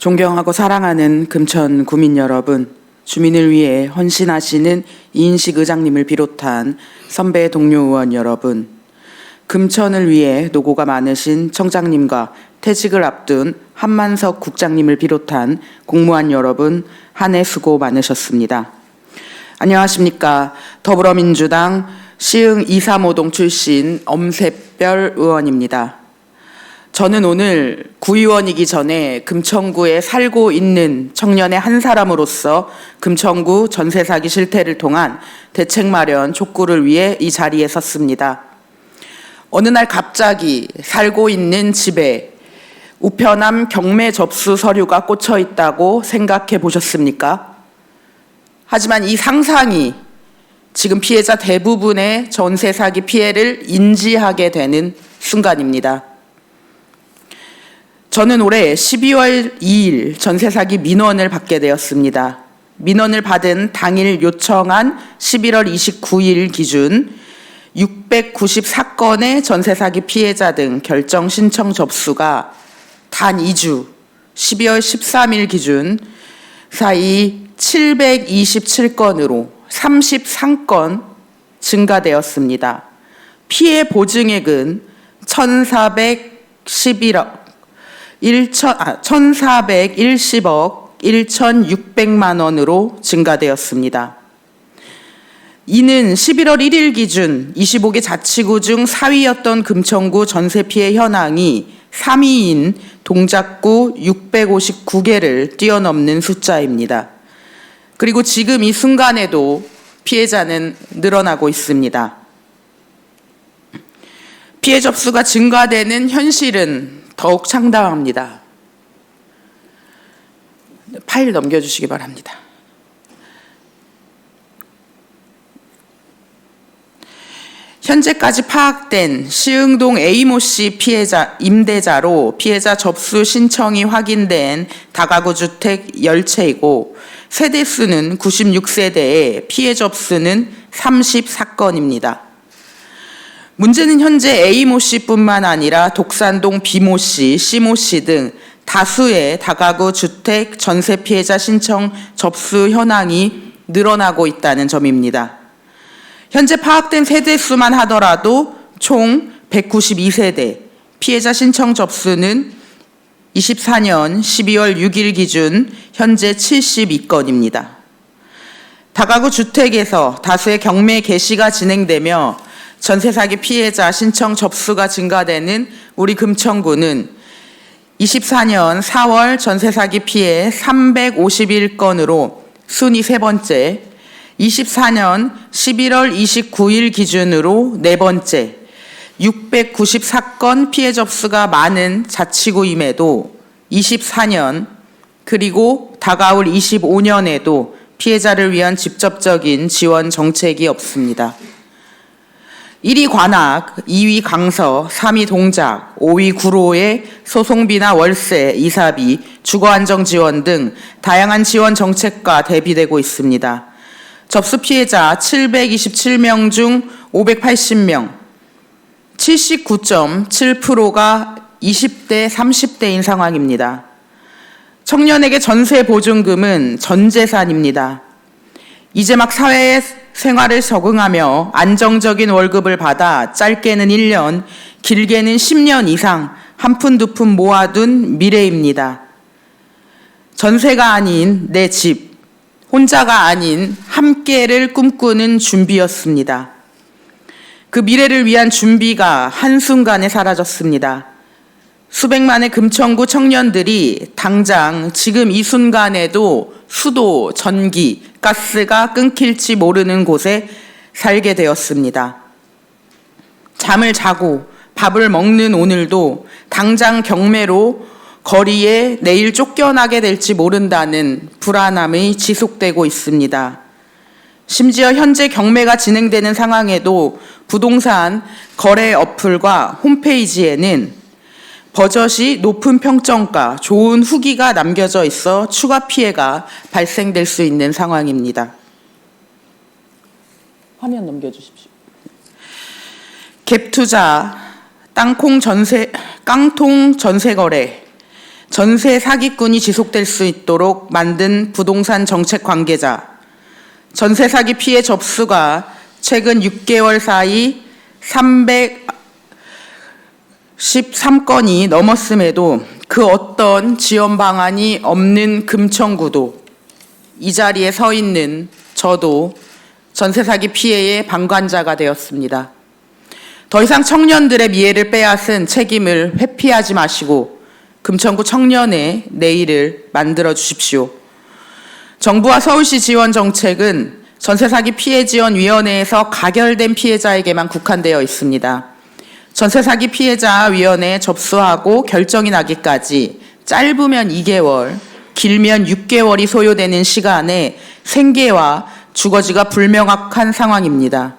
존경하고 사랑하는 금천 구민 여러분, 주민을 위해 헌신하시는 이인식 의장님을 비롯한 선배 동료 의원 여러분, 금천을 위해 노고가 많으신 청장님과 퇴직을 앞둔 한만석 국장님을 비롯한 공무원 여러분, 한 해 수고 많으셨습니다. 안녕하십니까. 더불어민주당 시흥 235동 출신 엄세별 의원입니다. 저는 오늘 구의원이기 전에 금천구에 살고 있는 청년의 한 사람으로서 금천구 전세 사기 실태를 통한 대책 마련 촉구를 위해 이 자리에 섰습니다. 어느 날 갑자기 살고 있는 집에 우편함 경매 접수 서류가 꽂혀 있다고 생각해 보셨습니까? 하지만 이 상상이 지금 피해자 대부분의 전세 사기 피해를 인지하게 되는 순간입니다. 저는 올해 12월 2일 전세 사기 민원을 받게 되었습니다. 민원을 받은 당일 요청한 11월 29일 기준 694건의 전세 사기 피해자 등 결정 신청 접수가 단 2주 12월 13일 기준 사이 727건으로 33건 증가되었습니다. 피해 보증액은 1,411억 1천, 아, 1,410억 1,600만 원으로 증가되었습니다. 이는 11월 1일 기준 25개 자치구 중 4위였던 금천구 전세 피해 현황이 3위인 동작구 659개를 뛰어넘는 숫자입니다. 그리고 지금 이 순간에도 피해자는 늘어나고 있습니다. 피해 접수가 증가되는 현실은 더욱 창당합니다. 파일 넘겨주시기 바랍니다. 현재까지 파악된 시흥동 A모 씨 피해자 임대자로 피해자 접수 신청이 확인된 다가구 주택 10채이고 세대 수는 96세대에 피해 접수는 34건입니다. 문제는 현재 A모 씨뿐만 아니라 독산동 B모 씨, C모 씨 등 다수의 다가구 주택 전세 피해자 신청 접수 현황이 늘어나고 있다는 점입니다. 현재 파악된 세대 수만 하더라도 총 192세대, 피해자 신청 접수는 24년 12월 6일 기준 현재 72건입니다. 다가구 주택에서 다수의 경매 개시가 진행되며 전세 사기 피해자 신청 접수가 증가되는 우리 금천구는 24년 4월 전세 사기 피해 351건으로 순위 세 번째, 24년 11월 29일 기준으로 네 번째, 694건 피해 접수가 많은 자치구임에도 24년 그리고 다가올 25년에도 피해자를 위한 직접적인 지원 정책이 없습니다. 1위 관악, 2위 강서, 3위 동작, 5위 구로의 소송비나 월세, 이사비, 주거안정 지원 등 다양한 지원 정책과 대비되고 있습니다. 접수 피해자 727명 중 580명, 79.7%가 20대, 30대인 상황입니다. 청년에게 전세 보증금은 전 재산입니다. 이제 막 사회 생활에 적응하며 안정적인 월급을 받아 짧게는 1년, 길게는 10년 이상 한 푼 두 푼 모아둔 미래입니다. 전세가 아닌 내 집, 혼자가 아닌 함께를 꿈꾸는 준비였습니다. 그 미래를 위한 준비가 한순간에 사라졌습니다. 수백만의 금천구 청년들이 당장 지금 이 순간에도 수도, 전기, 가스가 끊길지 모르는 곳에 살게 되었습니다. 잠을 자고 밥을 먹는 오늘도 당장 경매로 거리에 내일 쫓겨나게 될지 모른다는 불안함이 지속되고 있습니다. 심지어 현재 경매가 진행되는 상황에도 부동산 거래 어플과 홈페이지에는 버젓이 높은 평점과 좋은 후기가 남겨져 있어 추가 피해가 발생될 수 있는 상황입니다. 화면 넘겨주십시오. 갭 투자, 땅콩 전세, 깡통 전세 거래, 전세 사기꾼이 지속될 수 있도록 만든 부동산 정책 관계자, 전세 사기 피해 접수가 최근 6개월 사이 313건이 넘었음에도 그 어떤 지원 방안이 없는 금천구도 이 자리에 서 있는 저도 전세 사기 피해의 방관자가 되었습니다. 더 이상 청년들의 미래를 빼앗은 책임을 회피하지 마시고 금천구 청년의 내일을 만들어 주십시오. 정부와 서울시 지원 정책은 전세 사기 피해 지원 위원회에서 가결된 피해자에게만 국한되어 있습니다. 전세 사기 피해자 위원회에 접수하고 결정이 나기까지 짧으면 2개월, 길면 6개월이 소요되는 시간에 생계와 주거지가 불명확한 상황입니다.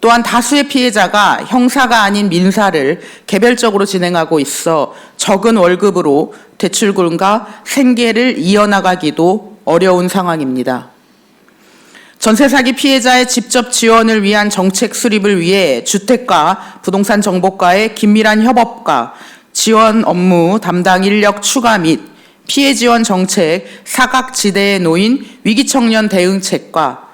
또한 다수의 피해자가 형사가 아닌 민사를 개별적으로 진행하고 있어 적은 월급으로 대출금과 생계를 이어나가기도 어려운 상황입니다. 전세 사기 피해자의 직접 지원을 위한 정책 수립을 위해 주택과 부동산 정보과의 긴밀한 협업과 지원 업무 담당 인력 추가 및 피해 지원 정책 사각지대에 놓인 위기 청년 대응책과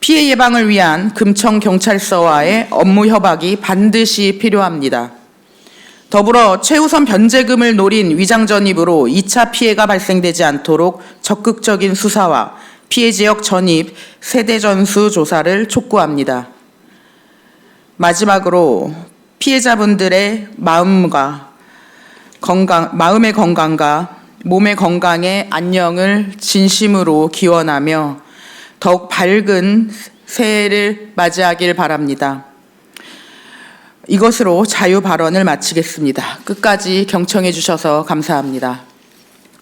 피해 예방을 위한 금천 경찰서와의 업무 협약이 반드시 필요합니다. 더불어 최우선 변제금을 노린 위장 전입으로 2차 피해가 발생되지 않도록 적극적인 수사와 피해 지역 전입 세대 전수 조사를 촉구합니다. 마지막으로 피해자분들의 마음과 건강, 마음의 건강과 몸의 건강의 안녕을 진심으로 기원하며 더욱 밝은 새해를 맞이하길 바랍니다. 이것으로 자유 발언을 마치겠습니다. 끝까지 경청해 주셔서 감사합니다.